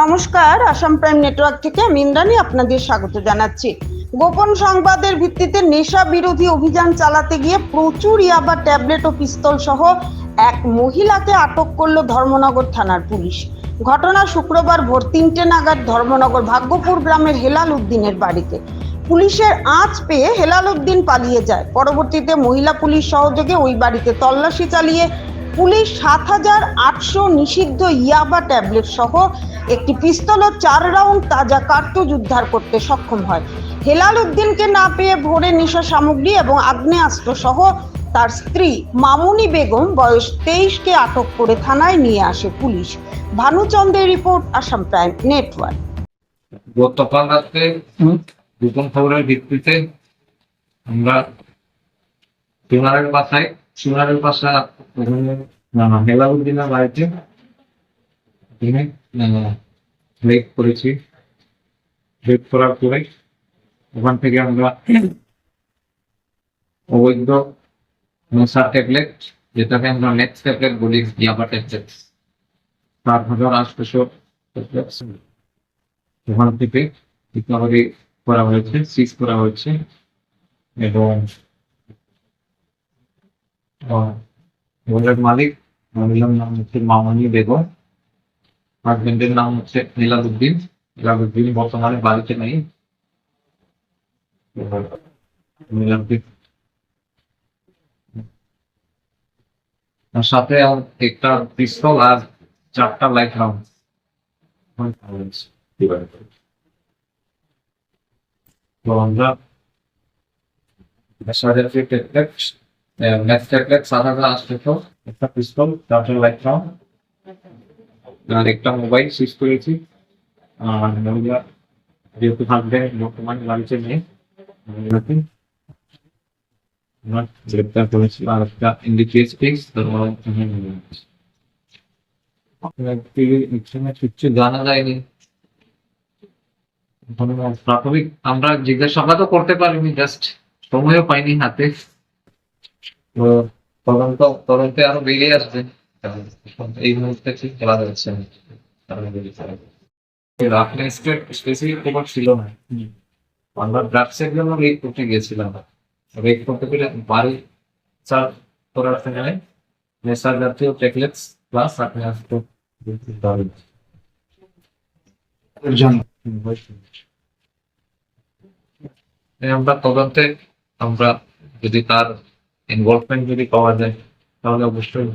নমস্কার, Assam prime network থেকে আমি ইন্দ্রাণী আপনাদের স্বাগত জানাচ্ছি। গোপন সংবাদের ভিত্তিতে নেশা বিরোধী অভিযান চালাতে গিয়ে প্রচুর ইয়াবা, ট্যাবলেট ও পিস্তল সহ এক মহিলাকে আটক করল ধর্মনগর থানার পুলিশ। ঘটনা শুক্রবার ভোর তিনটে নাগাদ ধর্মনগর ভাগ্যপুর গ্রামের হেলাল উদ্দিনের বাড়িতে। পুলিশের আঁচ পেয়ে হেলাল উদ্দিন পালিয়ে যায়। পরবর্তীতে মহিলা পুলিশ সহযোগে ওই বাড়িতে তল্লাশি চালিয়ে পুলিশ সাত হাজার আটশো নিষিদ্ধ ইয়াবা ট্যাবলেট সহ একটি পিস্তল ও চার রাউন্ড তাজা কার্তুজ উদ্ধার করতে সক্ষম হয়। হেলাল উদ্দিনকে না পেয়ে ভোরে নেশা সামগ্রী এবং আগ্নেয়াস্ত্র সহ তার স্ত্রী মামুনি বেগম বয়স তেইশকে আটক করে থানায় নিয়ে আসে পুলিশ। ভানুচন্দ্রের রিপোর্ট, আসাম প্রাইম নেটওয়ার্ক। গতকাল রাত্রে গোপন খবরের ভিত্তিতে আমরা সোনারের বাসায় সোনারের বাসা হেলাউদ্দিনের বাড়িতে করেছি। রেক করার পরে ওখান থেকে আমরা অবৈধ মশার ট্যাবলেট, যেটাকে আমরা নেক্সট ট্যাবলেট বলি, ইয়াবা ট্যাবলেট। চার হাজার আটশোশো ওখান থেকে রিকভারি করা হয়েছে সিজ করা হয়েছে। এবং মহিলার মালিক মহিলার নাম হচ্ছে মামনি বেগম। হাজবেন্ডের নাম হচ্ছে নীলাদুদ্দিন নীলাদুদ্দিন বর্তমানে বাড়িতে নেই। সাথে একটা পিস্তল আর চারটা লাইট রাউন্ড সাড়ে ট্যাবলেট সাত হাজার আটশো একটা পিস্তল চারটা লাইট রাউন্ড আর একটা মোবাইল সুইচ করেছি আর মহিলা যেহেতু থাকবে বর্তমানে বাড়িতে নেই গ্রেপ্তার করেছি আর একটা ফিক্স জানা যায়নি প্রাথমিক আমরা জিজ্ঞাসাবাদ তো করতে পারিনি জাস্ট সময়ও পাইনি হাতে। তদন্ত তদন্তে আরও বেরিয়ে আসবে। এই মুহূর্তে ঠিক বলা যাচ্ছে না। রাফলে স্পেসিফিক খবর ছিল না। আমরা ড্রাগসের জন্য রেক করতে গিয়েছিলাম। রেক করতে গেলে বাড়ি চার করার সেখানে নেশা জাতীয় ট্যাবলেটস প্লাস আপনি আসতো আমরা তদন্তে আমরা যদি তার ইনভলভমেন্ট যদি পাওয়া যায় তাহলে অবশ্যই